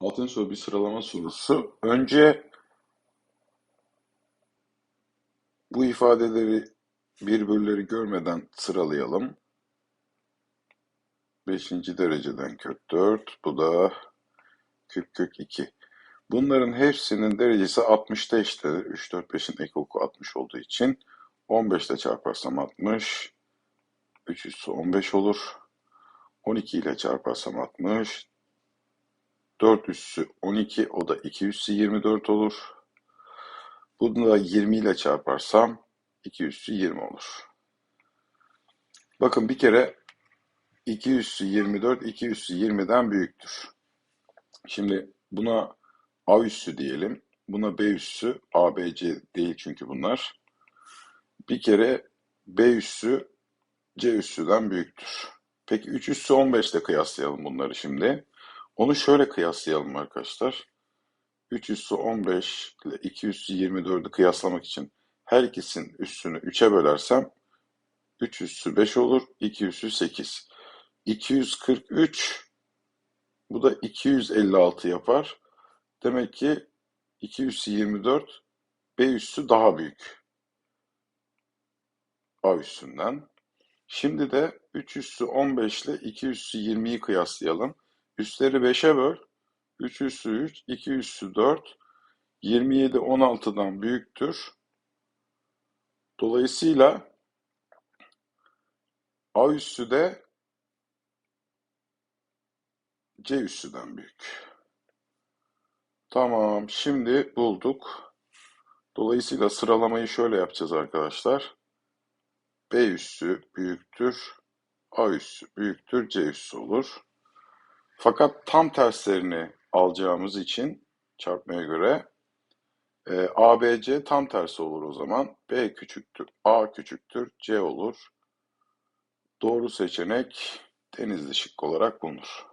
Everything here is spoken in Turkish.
Altıncı soru bir sıralama sorusu. Önce bu ifadeleri bir bölüleri görmeden sıralayalım. Beşinci dereceden kök 4. Bu da küp kök 2. Bunların hepsinin derecesi 60'ta eşittir. 3, 4, 5'in ekoku 60 olduğu için 15 ile çarparsam 60. 3 üssü 15 olur. 12 ile çarparsam 60. 4 üssü 12 o da 2 üssü 24 olur. Bunu da 20 ile çarparsam 2 üssü 20 olur. Bakın bir kere 2 üssü 24 2 üssü 20'den büyüktür. Şimdi buna A üssü diyelim. Buna B üssü A, B, C değil çünkü bunlar. Bir kere B üssü C üssüden büyüktür. Peki 3 üssü 15 ile kıyaslayalım bunları şimdi. Onu şöyle kıyaslayalım arkadaşlar. 3 üssü 15 ile 2 üssü 24'ü kıyaslamak için her ikisinin üssünü 3'e bölersem 3 üssü 5 olur, 2 üssü 8. 243 bu da 256 yapar. Demek ki 2 üssü 24 B üssü daha büyük. A üssünden. Şimdi de 3 üssü 15 ile 2 üssü 20'yi kıyaslayalım. Üsleri 5'e böl. 3 üssü 3, 2 üssü 4. 27 16'dan büyüktür. Dolayısıyla A üssü de C üssüden büyük. Tamam, şimdi bulduk. Dolayısıyla sıralamayı şöyle yapacağız arkadaşlar. B üssü büyüktür, A üssü büyüktür, C üssü olur. Fakat tam terslerini alacağımız için çarpmaya göre e, A, B, C tam tersi olur o zaman. B küçüktür, A küçüktür, C olur. Doğru seçenek denizli şık olarak bulunur.